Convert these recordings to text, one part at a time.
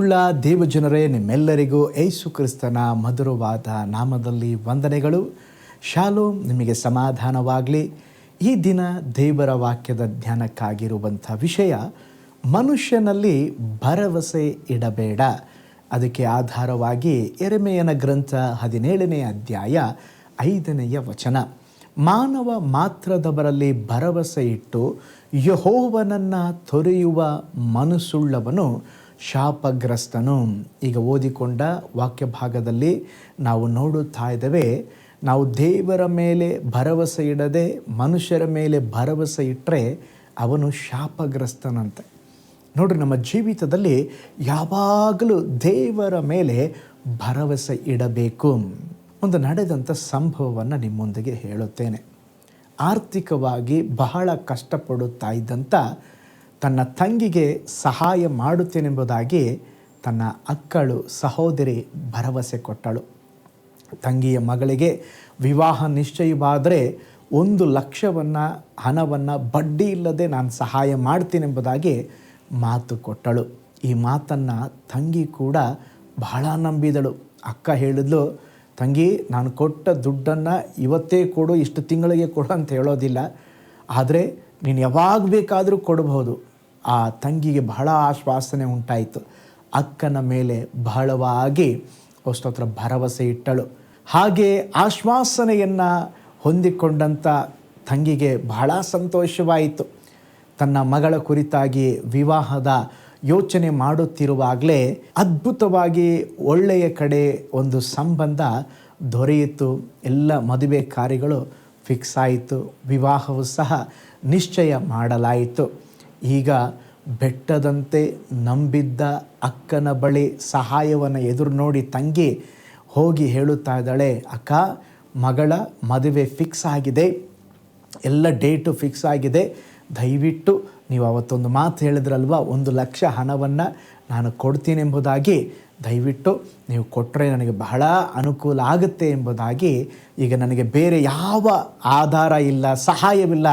ಪ್ರೀತಿಯುಳ್ಳ ದೇವಜನರೇ, ನಿಮ್ಮೆಲ್ಲರಿಗೂ ಏಸು ಕ್ರಿಸ್ತನ ಮಧುರವಾದ ನಾಮದಲ್ಲಿ ವಂದನೆಗಳು. ಶಾಲು ನಿಮಗೆ ಸಮಾಧಾನವಾಗಲಿ. ಈ ದಿನ ದೇವರ ವಾಕ್ಯದ ಧ್ಯಾನಕ್ಕಾಗಿರುವಂಥ ವಿಷಯ, ಮನುಷ್ಯನಲ್ಲಿ ಭರವಸೆ ಇಡಬೇಡ. ಅದಕ್ಕೆ ಆಧಾರವಾಗಿ ಎರೆಮೆಯನ ಗ್ರಂಥ ಹದಿನೇಳನೇ ಅಧ್ಯಾಯ ಐದನೆಯ ವಚನ. ಮಾನವ ಮಾತ್ರದವರಲ್ಲಿ ಭರವಸೆ ಇಟ್ಟು ಯಹೋವನನ್ನು ತೊರೆಯುವ ಮನಸ್ಸುಳ್ಳವನು ಶಾಪಗ್ರಸ್ತನು. ಈಗ ಓದಿಕೊಂಡ ವಾಕ್ಯ ಭಾಗದಲ್ಲಿ ನಾವು ನೋಡುತ್ತಾ ಇದ್ದೇವೆ, ನಾವು ದೇವರ ಮೇಲೆ ಭರವಸೆ ಇಡದೆ, ಮನುಷ್ಯರ ಮೇಲೆ ಭರವಸೆ ಇಟ್ಟರೆ ಅವನು ಶಾಪಗ್ರಸ್ತನಂತೆ. ನೋಡ್ರಿ, ನಮ್ಮ ಜೀವಿತದಲ್ಲಿ ಯಾವಾಗಲೂ ದೇವರ ಮೇಲೆ ಭರವಸೆ ಇಡಬೇಕು. ಒಂದು ನಡೆದಂಥ ಸಂಭವವನ್ನು ನಿಮ್ಮೊಂದಿಗೆ ಹೇಳುತ್ತೇನೆ. ಆರ್ಥಿಕವಾಗಿ ಬಹಳ ಕಷ್ಟಪಡುತ್ತಾ ಇದ್ದಂಥ ತನ್ನ ತಂಗಿಗೆ ಸಹಾಯ ಮಾಡುತ್ತೇನೆಂಬುದಾಗಿ ತನ್ನ ಅಕ್ಕಳು, ಸಹೋದರಿ ಭರವಸೆ ಕೊಟ್ಟಳು. ತಂಗಿಯ ಮಗಳಿಗೆ ವಿವಾಹ ನಿಶ್ಚಯವಾದರೆ ಒಂದು ಲಕ್ಷವನ್ನು, ಹಣವನ್ನು, ಬಡ್ಡಿ ಇಲ್ಲದೆ ನಾನು ಸಹಾಯ ಮಾಡ್ತೀನೆಂಬುದಾಗಿ ಮಾತು ಕೊಟ್ಟಳು. ಈ ಮಾತನ್ನು ತಂಗಿ ಕೂಡ ಬಹಳ ನಂಬಿದಳು. ಅಕ್ಕ ಹೇಳಿದ್ಲು, ತಂಗಿ, ನಾನು ಕೊಟ್ಟ ದುಡ್ಡನ್ನು ಇವತ್ತೇ ಕೊಡು, ಇಷ್ಟು ತಿಂಗಳಿಗೆ ಕೊಡು ಅಂತ ಹೇಳೋದಿಲ್ಲ. ಆದರೆ ನೀನು ಯಾವಾಗ ಬೇಕಾದರೂ ಕೊಡಬಹುದು ಆ ತಂಗಿಗೆ ಬಹಳ ಆಶ್ವಾಸನೆ ಉಂಟಾಯಿತು. ಅಕ್ಕನ ಮೇಲೆ ಬಹಳವಾಗಿ ಅಷ್ಟೊತ್ತರ ಭರವಸೆ ಇಟ್ಟಳು. ಹಾಗೆ ಆಶ್ವಾಸನೆಯನ್ನು ಹೊಂದಿಕೊಂಡಂಥ ತಂಗಿಗೆ ಬಹಳ ಸಂತೋಷವಾಯಿತು. ತನ್ನ ಮಗಳ ಕುರಿತಾಗಿ ವಿವಾಹದ ಯೋಚನೆ ಮಾಡುತ್ತಿರುವಾಗಲೇ ಅದ್ಭುತವಾಗಿ ಒಳ್ಳೆಯ ಕಡೆ ಒಂದು ಸಂಬಂಧ ದೊರೆಯಿತು. ಎಲ್ಲ ಮದುವೆ ಕಾರ್ಯಗಳು ಫಿಕ್ಸ್ ಆಯಿತು. ವಿವಾಹವು ಸಹ ನಿಶ್ಚಯ ಮಾಡಲಾಯಿತು. ಈಗ ಬೆಟ್ಟದಂತೆ ನಂಬಿದ್ದ ಅಕ್ಕನ ಬಳಿ ಸಹಾಯವನ್ನು ಎದುರು ನೋಡಿ ತಂಗಿ ಹೋಗಿ ಹೇಳುತ್ತಾ ಇದ್ದಾಳೆ, ಅಕ್ಕ, ಮಗಳ ಮದುವೆ ಫಿಕ್ಸ್ ಆಗಿದೆ, ಎಲ್ಲ ಡೇಟು ಫಿಕ್ಸ್ ಆಗಿದೆ, ದಯವಿಟ್ಟು ನೀವು ಅವತ್ತೊಂದು ಮಾತು ಹೇಳಿದ್ರಲ್ವ, ಒಂದು ಲಕ್ಷ ಹಣವನ್ನು ನಾನು ಕೊಡ್ತೀನಿ ಎಂಬುದಾಗಿ ದಯವಿಟ್ಟು ನೀವು ಕೊಟ್ಟರೆ ನನಗೆ ಬಹಳ ಅನುಕೂಲ ಆಗುತ್ತೆ ಎಂಬುದಾಗಿ ಈಗ ನನಗೆ ಬೇರೆ ಯಾವ ಆಧಾರ ಇಲ್ಲ, ಸಹಾಯವಿಲ್ಲ,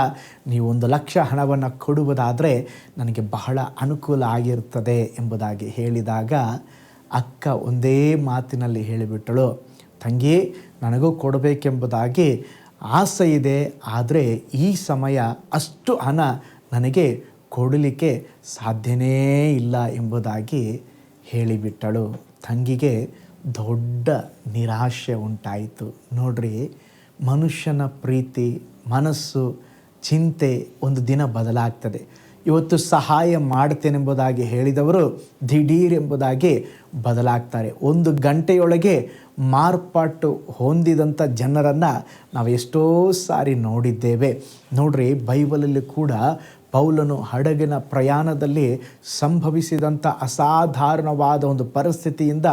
ನೀವು ಒಂದು ಲಕ್ಷ ಹಣವನ್ನು ಕೊಡುವುದಾದರೆ ನನಗೆ ಬಹಳ ಅನುಕೂಲ ಆಗಿರುತ್ತದೆ ಎಂಬುದಾಗಿ ಹೇಳಿದಾಗ ಅಕ್ಕ ಒಂದೇ ಮಾತಿನಲ್ಲಿ ಹೇಳಿಬಿಟ್ಟಳು, ತಂಗಿ, ನನಗೂ ಕೊಡಬೇಕೆಂಬುದಾಗಿ ಆಸೆ ಇದೆ, ಆದರೆ ಈ ಸಮಯ ಅಷ್ಟು ಹಣ ನನಗೆ ಕೊಡಲಿಕ್ಕೆ ಸಾಧ್ಯನೇ ಇಲ್ಲ ಎಂಬುದಾಗಿ ಹೇಳಿಬಿಟ್ಟಳು. ತಂಗಿಗೆ ದೊಡ್ಡ ನಿರಾಶೆ ಉಂಟಾಯಿತು. ನೋಡ್ರಿ, ಮನುಷ್ಯನ ಪ್ರೀತಿ, ಮನಸ್ಸು, ಚಿಂತೆ ಒಂದು ದಿನ ಬದಲಾಗ್ತದೆ. ಇವತ್ತು ಸಹಾಯ ಮಾಡ್ತೇನೆಂಬುದಾಗಿ ಹೇಳಿದವರು ದಿಢೀರ್ ಎಂಬುದಾಗಿ ಬದಲಾಗ್ತಾರೆ. ಒಂದು ಗಂಟೆಯೊಳಗೆ ಮಾರ್ಪಾಟು ಹೊಂದಿದಂಥ ಜನರನ್ನು ನಾವು ಎಷ್ಟೋ ಸಾರಿ ನೋಡಿದ್ದೇವೆ. ನೋಡ್ರಿ, ಬೈಬಲಲ್ಲಿ ಕೂಡ ಪೌಲನು ಹಡಗಿನ ಪ್ರಯಾಣದಲ್ಲಿ ಸಂಭವಿಸಿದಂಥ ಅಸಾಧಾರಣವಾದ ಒಂದು ಪರಿಸ್ಥಿತಿಯಿಂದ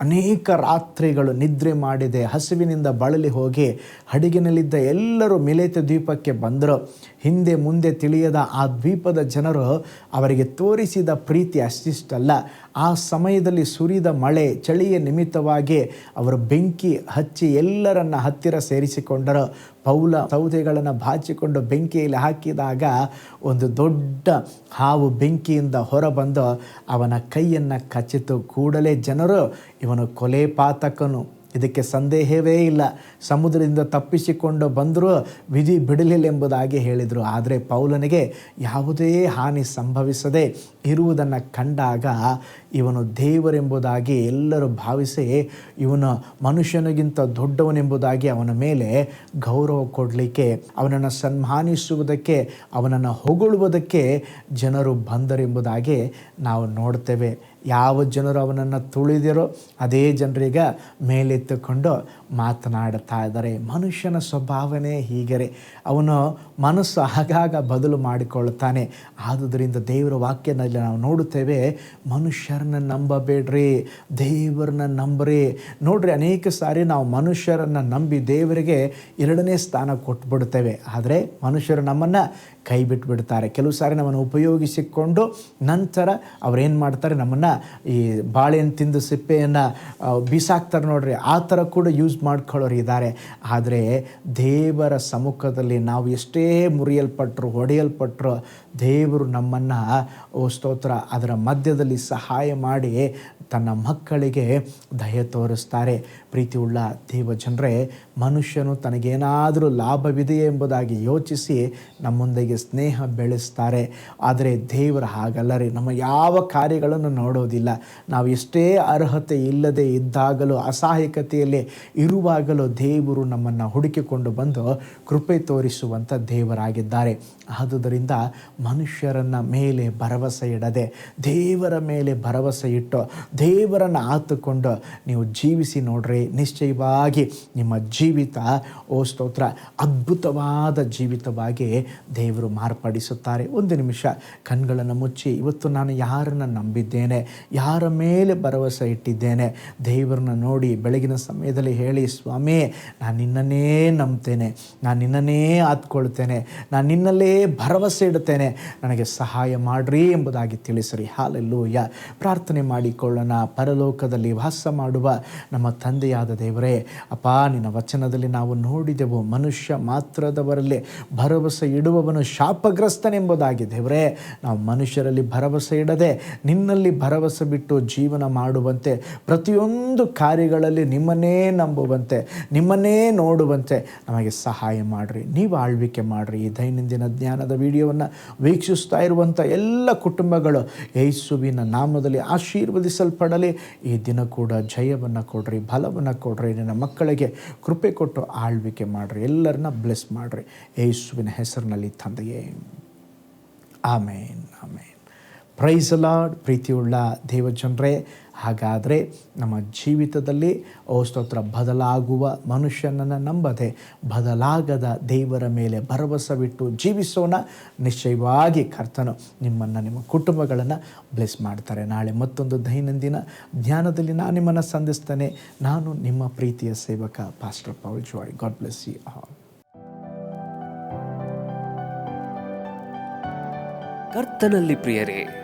ಅನೇಕ ರಾತ್ರಿಗಳು ನಿದ್ರೆ ಮಾಡಿದೆ, ಹಸಿವಿನಿಂದ ಬಳಲಿ ಹೋಗಿ ಹಡಗಿನಲ್ಲಿದ್ದ ಎಲ್ಲರೂ ಮಿಲೇತ ದ್ವೀಪಕ್ಕೆ ಬಂದರು. ಹಿಂದೆ ಮುಂದೆ ತಿಳಿಯದ ಆ ದ್ವೀಪದ ಜನರು ಅವರಿಗೆ ತೋರಿಸಿದ ಪ್ರೀತಿ ಅಷ್ಟಿಷ್ಟಲ್ಲ. ಆ ಸಮಯದಲ್ಲಿ ಸುರಿದ ಮಳೆ, ಚಳಿಯ ನಿಮಿತ್ತವಾಗಿ ಅವರು ಬೆಂಕಿ ಹಚ್ಚಿ ಎಲ್ಲರನ್ನ ಹತ್ತಿರ ಸೇರಿಸಿಕೊಂಡರು. ಪೌಲ ಸೌದೆಗಳನ್ನು ಬಾಚಿಕೊಂಡು ಬೆಂಕಿಯಲ್ಲಿ ಹಾಕಿದಾಗ ಒಂದು ದೊಡ್ಡ ಹಾವು ಬೆಂಕಿಯಿಂದ ಹೊರಬಂದು ಅವನ ಕೈಯನ್ನು ಕಚ್ಚಿತು. ಕೂಡಲೇ ಜನರು ಇವನು ಕೊಲೆ ಪಾತಕನು. ಇದಕ್ಕೆ ಸಂದೇಹವೇ ಇಲ್ಲ. ಸಮುದ್ರದಿಂದ ತಪ್ಪಿಸಿಕೊಂಡು ಬಂದರೂ ವಿಧಿ ಬಿಡಲಿಲ್ಲ ಎಂಬುದಾಗಿ ಹೇಳಿದರು. ಆದರೆ ಪೌಲನಿಗೆ ಯಾವುದೇ ಹಾನಿ ಸಂಭವಿಸದೆ ಇರುವುದನ್ನು ಕಂಡಾಗ ಇವನು ದೇವರೆಂಬುದಾಗಿ ಎಲ್ಲರೂ ಭಾವಿಸಿ ಇವನು ಮನುಷ್ಯನಿಗಿಂತ ದೊಡ್ಡವನೆಂಬುದಾಗಿ ಅವನ ಮೇಲೆ ಗೌರವ ಕೊಡಲಿಕ್ಕೆ, ಅವನನ್ನು ಸನ್ಮಾನಿಸುವುದಕ್ಕೆ, ಅವನನ್ನು ಹೊಗಳುವುದಕ್ಕೆ ಜನರು ಬಂದರೆಂಬುದಾಗಿ ನಾವು ನೋಡ್ತೇವೆ. ಯಾವ ಜನರು ಅವನನ್ನು ತುಳಿದಿರೋ ಅದೇ ಜನರೀಗ ಮೇಲೆತ್ತುಕೊಂಡು ಮಾತನಾಡುತ್ತಾ ಇದ್ದಾರೆ. ಮನುಷ್ಯನ ಸ್ವಭಾವನೆ ಹೀಗರೆ. ಅವನು ಮನಸ್ಸು ಆಗಾಗ ಬದಲು ಮಾಡಿಕೊಳ್ಳುತ್ತಾನೆ. ಆದುದರಿಂದ ದೇವರ ವಾಕ್ಯದಲ್ಲಿ ನಾವು ನೋಡುತ್ತೇವೆ, ಮನುಷ್ಯರನ್ನ ನಂಬಬೇಡ್ರಿ, ದೇವರನ್ನ ನಂಬ್ರಿ. ನೋಡ್ರಿ, ಅನೇಕ ಸಾರಿ ನಾವು ಮನುಷ್ಯರನ್ನು ನಂಬಿ ದೇವರಿಗೆ ಎರಡನೇ ಸ್ಥಾನ ಕೊಟ್ಬಿಡ್ತೇವೆ ಆದರೆ ಮನುಷ್ಯರು ನಮ್ಮನ್ನು ಕೈ ಬಿಟ್ಬಿಡ್ತಾರೆ ಕೆಲವು ಸಾರಿ ನಮ್ಮನ್ನು ಉಪಯೋಗಿಸಿಕೊಂಡು ನಂತರ ಅವರೇನು ಮಾಡ್ತಾರೆ? ನಮ್ಮನ್ನು ಈ ಬಾಳೆಹಣ್ಣು ತಿಂದು ಸಿಪ್ಪೆಯನ್ನು ಬೀಸಾಕ್ತಾರೆ ನೋಡ್ರಿ. ಆ ಥರ ಕೂಡ ಯೂಸ್ ಮಾಡ್ಕೊಳ್ಳೋರು ಇದ್ದಾರೆ. ಆದರೆ ದೇವರ ಸಮ್ಮುಖದಲ್ಲಿ ನಾವು ಎಷ್ಟೇ ಮುರಿಯಲ್ಪಟ್ಟರು ಹೊಡೆಯಲ್ಪಟ್ಟರು ದೇವರು ನಮ್ಮನ್ನು ಸ್ತೋತ್ರ, ಅದರ ಮಧ್ಯದಲ್ಲಿ ಸಹಾಯ ಮಾಡಿ ತನ್ನ ಮಕ್ಕಳಿಗೆ ದಯ ತೋರಿಸ್ತಾರೆ. ಪ್ರೀತಿಯುಳ್ಳ ದೇವ ಜನರೇ, ಮನುಷ್ಯನು ತನಗೇನಾದರೂ ಲಾಭವಿದೆಯೇ ಎಂಬುದಾಗಿ ಯೋಚಿಸಿ ನಮ್ಮೊಂದಿಗೆ ಸ್ನೇಹ ಬೆಳೆಸ್ತಾರೆ. ಆದರೆ ದೇವರು ಹಾಗಲ್ಲ ರೀ ನಮ್ಮ ಯಾವ ಕಾರ್ಯಗಳನ್ನು ನೋಡೋದಿಲ್ಲ ನಾವು ಎಷ್ಟೇ ಅರ್ಹತೆ ಇಲ್ಲದೆ ಇದ್ದಾಗಲೂ, ಅಸಹಾಯಕತೆಯಲ್ಲಿ ಇರುವಾಗಲೂ ದೇವರು ನಮ್ಮನ್ನು ಹುಡುಕಿಕೊಂಡು ಬಂದು ಕೃಪೆ ತೋರಿಸುವಂಥ ದೇವರಾಗಿದ್ದಾರೆ. ಆದುದರಿಂದ ಮನುಷ್ಯರನ್ನ ಮೇಲೆ ಭರವಸೆ ಇಡದೆ, ದೇವರ ಮೇಲೆ ಭರವಸೆ ಇಟ್ಟು, ದೇವರನ್ನು ಆತುಕೊಂಡು ನೀವು ಜೀವಿಸಿ ನೋಡ್ರಿ. ನಿಶ್ಚಯವಾಗಿ ನಿಮ್ಮ ಜೀವಿತ, ಓ ಸ್ತೋತ್ರ, ಅದ್ಭುತವಾದ ಜೀವಿತವಾಗಿ ದೇವರು ಮಾರ್ಪಡಿಸುತ್ತಾರೆ. ಒಂದು ನಿಮಿಷ ಕಣ್ಗಳನ್ನು ಮುಚ್ಚಿ, ಇವತ್ತು ನಾನು ಯಾರನ್ನು ನಂಬಿದ್ದೇನೆ? ಯಾರ ಮೇಲೆ ಭರವಸೆ ಇಟ್ಟಿದ್ದೇನೆ? ದೇವರನ್ನ ನೋಡಿ ಬೆಳಗಿನ ಸಮಯದಲ್ಲಿ ಹೇಳಿ, ಸ್ವಾಮಿ, ನಾನು ನಿನ್ನನ್ನೇ ನಂಬ್ತೇನೆ. ನಾನು ನಿನ್ನನ್ನೇ ಆತ್ಕೊಳ್ತೇನೆ. ನಾನು ನಿನ್ನಲ್ಲೇ ಭರವಸೆ ಇಡ್ತೇನೆ ನನಗೆ ಸಹಾಯ ಮಾಡ್ರಿ ಎಂಬುದಾಗಿ ತಿಳಿಸಿರಿ. ಹಾಲೆಲ್ಲೂಯ್ಯ. ಪ್ರಾರ್ಥನೆ ಮಾಡಿಕೊಳ್ಳೋಣ. ಪರಲೋಕದಲ್ಲಿ ವಾಸ ಮಾಡುವ ನಮ್ಮ ತಂದೆಯಾದ ದೇವರೇ, ಅಪ್ಪ, ನಿನ್ನ ವಚನದಲ್ಲಿ ನಾವು ನೋಡಿದೆವು. ಮನುಷ್ಯ ಮಾತ್ರದವರಲ್ಲಿ ಭರವಸೆ ಇಡುವವನು ಶಾಪಗ್ರಸ್ತನೆಂಬುದಾಗಿ ದೇವರೇ, ನಾವು ಮನುಷ್ಯರಲ್ಲಿ ಭರವಸೆ ಇಡದೆ ನಿನ್ನಲ್ಲಿ ಭರವಸೆ ಬಿಟ್ಟು ಜೀವನ ಮಾಡುವಂತೆ ಪ್ರತಿಯೊಂದು ಕಾರ್ಯಗಳಲ್ಲಿ ನಿಮ್ಮನ್ನೇ ನಂಬುವಂತೆ, ನಿಮ್ಮನ್ನೇ ನೋಡುವಂತೆ ನಮಗೆ ಸಹಾಯ ಮಾಡಿರಿ. ನೀವು ಆಳ್ವಿಕೆ ಮಾಡಿರಿ. ಈ ದೈನಂದಿನ ಜ್ಞಾನದ ವಿಡಿಯೋವನ್ನು ವೀಕ್ಷಿಸ್ತಾ ಇರುವಂಥ ಎಲ್ಲ ಕುಟುಂಬಗಳು ಯೇಸುವಿನ ನಾಮದಲ್ಲಿ ಆಶೀರ್ವದಿಸಲ್ಪಡಲಿ. ಈ ದಿನ ಕೂಡ ಜಯವನ್ನು ಕೊಡ್ರಿ, ಬಲವನ್ನು ಕೊಡ್ರಿ. ನಿನ್ನ ಮಕ್ಕಳಿಗೆ ಕೃಪೆ ಕೊಟ್ಟು ಆಳ್ವಿಕೆ ಮಾಡಿರಿ. ಎಲ್ಲರನ್ನ ಬ್ಲೆಸ್ ಮಾಡಿರಿ. ಯೇಸುವಿನ ಹೆಸರಿನಲ್ಲಿ ತಂದೆಯೇ. ಆಮೇನ್. ಪ್ರೈಸ್ ಲಾರ್ಡ್ ಪ್ರೀತಿಯುಳ್ಳ ದೇವಜನರೇ. ಹಾಗಾದರೆ ನಮ್ಮ ಜೀವಿತದಲ್ಲಿ, ಓ ಬದಲಾಗುವ ಮನುಷ್ಯನನ್ನು ನಂಬದೆ, ಬದಲಾಗದ ದೇವರ ಮೇಲೆ ಭರವಸವಿಟ್ಟು ಜೀವಿಸೋಣ. ನಿಶ್ಚಯವಾಗಿ ಕರ್ತನು ನಿಮ್ಮನ್ನು, ನಿಮ್ಮ ಕುಟುಂಬಗಳನ್ನು ಬ್ಲೆಸ್ ಮಾಡ್ತಾರೆ. ನಾಳೆ ಮತ್ತೊಂದು ದೈನಂದಿನ ಧ್ಯಾನದಲ್ಲಿ ನಾನು ನಿಮ್ಮನ್ನು ಸಂಧಿಸ್ತೇನೆ. ನಾನು ನಿಮ್ಮ ಪ್ರೀತಿಯ ಸೇವಕ pastor Paul Joy God bless you all ಕರ್ತನಲ್ಲಿ ಪ್ರಿಯರೇ